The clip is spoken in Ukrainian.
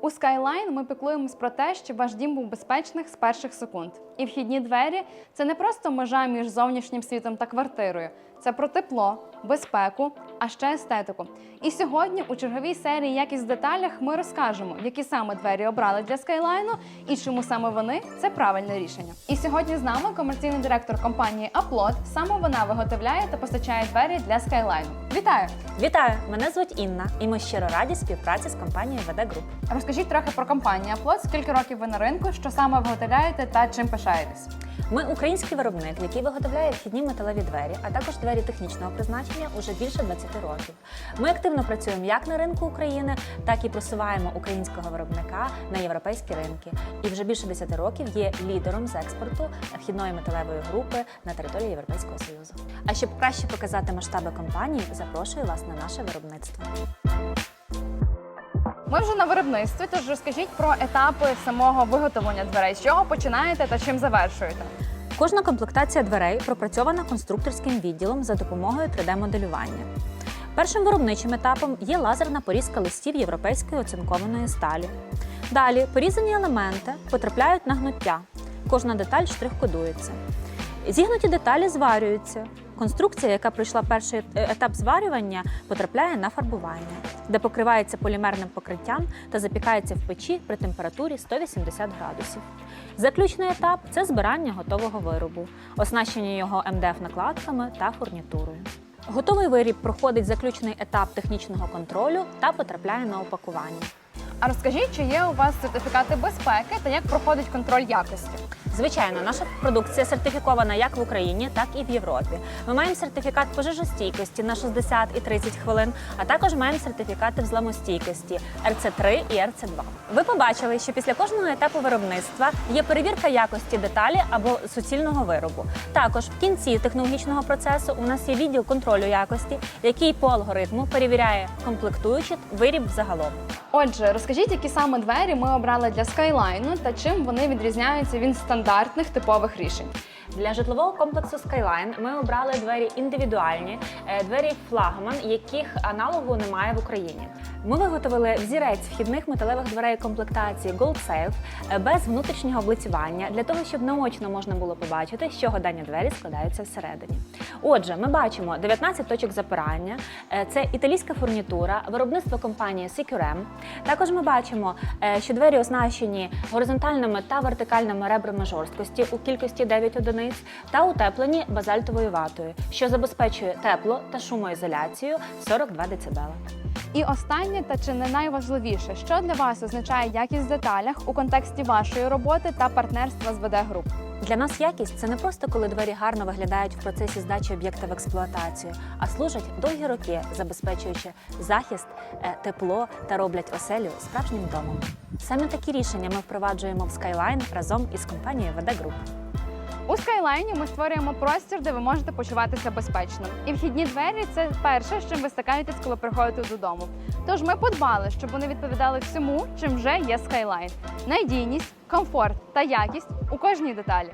У Skyline ми піклуємось про те, щоб ваш дім був безпечних з перших секунд. І вхідні двері це не просто межа між зовнішнім світом та квартирою. Це про тепло, безпеку, а ще естетику. І сьогодні у черговій серії Якість в деталях ми розкажемо, які саме двері обрали для Skyline і чому саме вони це правильне рішення. І сьогодні з нами комерційний директор компанії Аплот. Саме вона виготовляє та постачає двері для Skyline. Вітаю! Вітаю! Мене звуть Інна, і ми щиро раді співпраці з компанією ВД Груп. Розкажіть трохи про компанію Аплот. Скільки років ви на ринку, що саме виготовляєте та чим пишаєтесь? Ми український виробник, який виготовляє вхідні металеві двері, а також двері технічного призначення уже більше 20 років. Ми активно працюємо як на ринку України, так і просуваємо українського виробника на європейські ринки. І вже більше 10 років є лідером з експорту вхідної металевої групи на території Європейського Союзу. А щоб краще показати масштаби компанії, запрошую вас на наше виробництво. Ми вже на виробництві, тож розкажіть про етапи самого виготовлення дверей. З чого починаєте та чим завершуєте? Кожна комплектація дверей пропрацьована конструкторським відділом за допомогою 3D-моделювання. Першим виробничим етапом є лазерна порізка листів європейської оцинкованої сталі. Далі порізані елементи потрапляють на гнуття. Кожна деталь штрих-кодується. Зігнуті деталі зварюються. Конструкція, яка пройшла перший е- етап зварювання, потрапляє на фарбування, де покривається полімерним покриттям та запікається в печі при температурі 180 градусів. Заключний етап це збирання готового виробу, оснащення його МДФ-накладками та фурнітурою. Готовий виріб проходить заключний етап технічного контролю та потрапляє на упакування. А розкажіть, чи є у вас сертифікати безпеки та як проходить контроль якості? Звичайно, наша продукція сертифікована як в Україні, так і в Європі. Ми маємо сертифікат пожежостійкості на 60 і 30 хвилин, а також маємо сертифікати взламостійкості РЦ3 і РЦ2. Ви побачили, що після кожного етапу виробництва є перевірка якості деталі або суцільного виробу. Також в кінці технологічного процесу у нас є відділ контролю якості, який по алгоритму перевіряє комплектуючі виріб загалом. Отже, розкажіть, які саме двері ми обрали для Skyline та чим вони відрізняються від стандартних типових рішень. Для житлового комплексу Skyline ми обрали двері індивідуальні, е, двері флагман, яких аналогу немає в Україні. Ми виготовили взірець вхідних металевих дверей комплектації Gold Safe е, без внутрішнього облицювання для того, щоб наочно можна було побачити, з чого дані двері складаються всередині. Отже, ми бачимо 19 точок запирання. Е, Це італійська фурнітура, виробництво компанії Securem. Також ми бачимо, е, що двері оснащені горизонтальними та вертикальними ребрами жорсткості у кількості 9 одиниць та утеплені базальтовою ватою, що забезпечує тепло та шумоізоляцію 42 дБ. І останнє, та чи не найважливіше, що для вас означає якість в деталях у контексті вашої роботи та партнерства з ВД Груп? Для нас якість це не просто коли двері гарно виглядають в процесі здачі об'єкта в експлуатацію, а служать довгі роки, забезпечуючи захист, е, тепло та роблять оселю справжнім домом. Саме такі рішення ми впроваджуємо в Skyline разом із компанією ВД Group. У Skyline ми створюємо простір, де ви можете почуватися безпечно. І вхідні двері це перше, з чим ви стикаєтесь, коли приходите додому. Тож ми подбали, щоб вони відповідали всьому, чим вже є Skyline. Надійність, комфорт та якість у кожній деталі.